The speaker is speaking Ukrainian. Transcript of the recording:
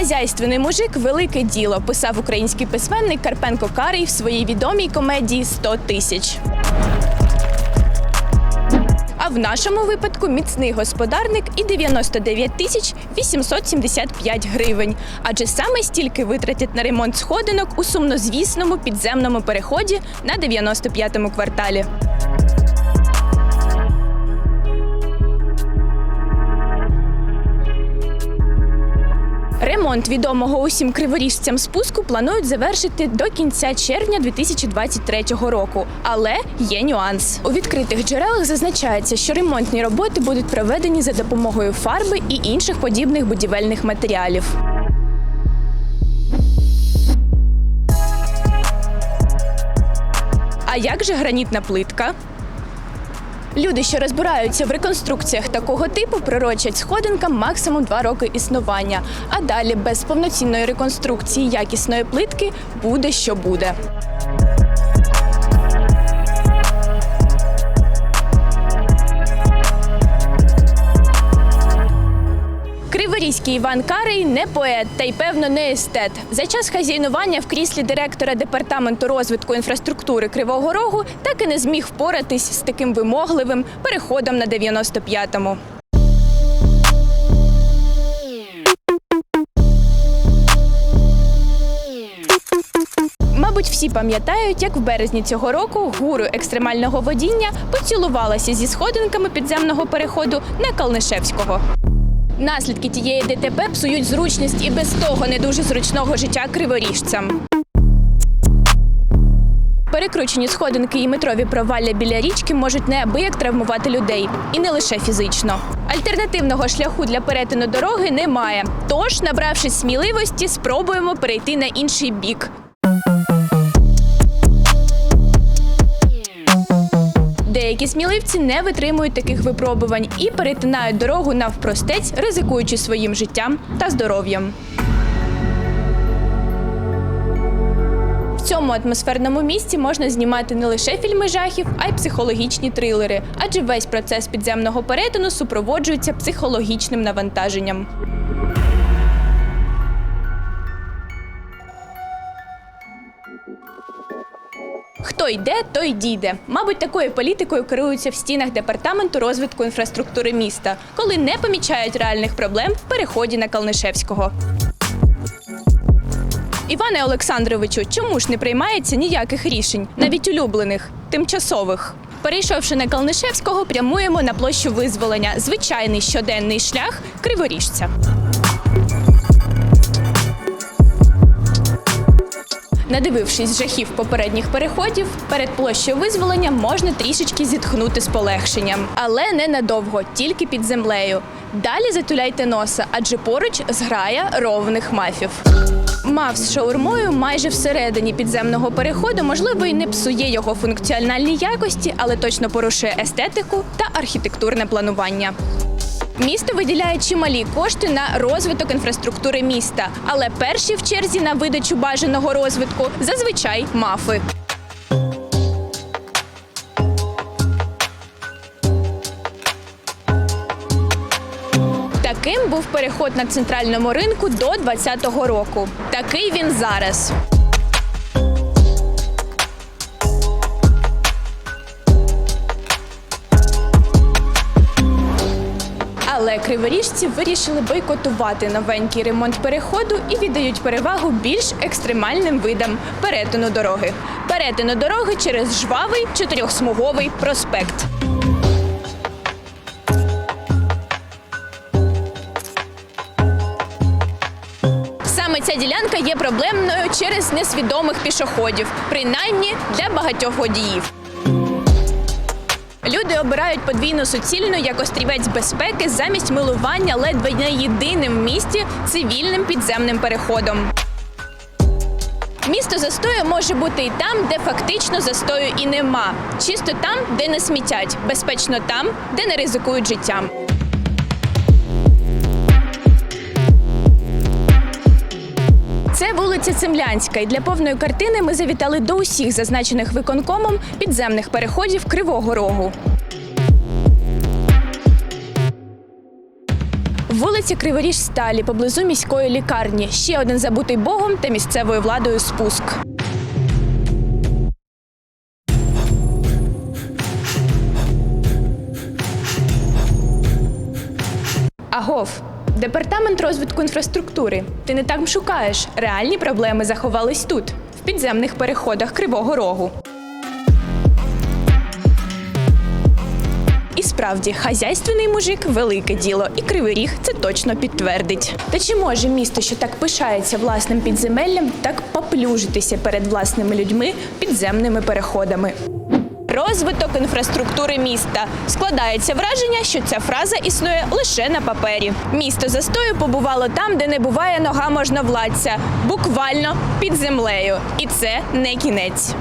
Хазяйственний мужик велике діло писав український письменник Карпенко Карий в своїй відомій комедії «100 тисяч. А в нашому випадку міцний господарник і 99 тисяч 875 гривень. Адже саме стільки витратять на ремонт сходинок у сумнозвісному підземному переході на 95-му кварталі. Ремонт відомого усім криворіжцям спуску планують завершити до кінця червня 2023 року. Але є нюанс. У відкритих джерелах зазначається, що ремонтні роботи будуть проведені за допомогою фарби і інших подібних будівельних матеріалів. А як же гранітна плитка? Люди, що розбираються в реконструкціях такого типу, пророчать сходинкам максимум два роки існування. А далі без повноцінної реконструкції якісної плитки буде що буде. Криворізький Іван Карий не поет та й певно не естет. За час хазяйнування в кріслі директора департаменту розвитку інфраструктури Кривого Рогу так і не зміг впоратись з таким вимогливим переходом на 95-му. Мабуть, всі пам'ятають, як в березні цього року гуру екстремального водіння поцілувалася зі сходинками підземного переходу на Калнишевського. Наслідки тієї ДТП псують зручність і без того не дуже зручного життя криворіжцям. Перекручені сходинки і метрові провалля біля річки можуть неабияк травмувати людей, і не лише фізично. Альтернативного шляху для перетину дороги немає. Тож, набравшись сміливості, спробуємо перейти на інший бік. Деякі сміливці не витримують таких випробувань і перетинають дорогу навпростець, ризикуючи своїм життям та здоров'ям. В цьому атмосферному місці можна знімати не лише фільми жахів, а й психологічні трилери, адже весь процес підземного перетину супроводжується психологічним навантаженням. Хто йде, той дійде. Мабуть, такою політикою керуються в стінах департаменту розвитку інфраструктури міста, коли не помічають реальних проблем в переході на Калнишевського. Іване Олександровичу, чому ж не приймається ніяких рішень, навіть улюблених, тимчасових? Перейшовши на Калнишевського, прямуємо на площу визволення. Звичайний щоденний шлях криворіжця. Надивившись жахів попередніх переходів, перед площею визволення можна трішечки зітхнути з полегшенням, але не надовго, тільки під землею. Далі затуляйте носа, адже поруч зграя ровних мафів. Мав з шаурмою майже всередині підземного переходу, можливо, і не псує його функціональні якості, але точно порушує естетику та архітектурне планування. Місто виділяє чималі кошти на розвиток інфраструктури міста, але перші в черзі на видачу бажаного розвитку зазвичай мафи. Таким був переход на центральному ринку до 2020 року. Такий він зараз. Але криворіжці вирішили бойкотувати новенький ремонт переходу і віддають перевагу більш екстремальним видам перетину дороги. Перетину дороги через жвавий чотирьохсмуговий проспект. Саме ця ділянка є проблемною через несвідомих пішоходів, принаймні для багатьох водіїв. Люди обирають подвійну суцільну як острівець безпеки замість милування ледве не єдиним в місті цивільним підземним переходом. Місто застою може бути і там, де фактично застою і нема. Чисто там, де не смітять, безпечно там, де не ризикують життям. Це вулиця Цемлянська, і для повної картини ми завітали до усіх зазначених виконкомом підземних переходів Кривого Рогу. Вулиця Криворіж Сталі поблизу міської лікарні. Ще один забутий богом та місцевою владою спуск. Агов. Департамент розвитку інфраструктури. Ти не там шукаєш. Реальні проблеми заховались тут, в підземних переходах Кривого Рогу. І справді, хазяйственний мужик велике діло, і кривий ріг це точно підтвердить. Та чи може місто, що так пишається власним підземеллям, так поплюжитися перед власними людьми підземними переходами? Розвиток інфраструктури міста складається враження, що ця фраза існує лише на папері. Місто застою побувало там, де не буває нога можновладця, буквально під землею. І це не кінець.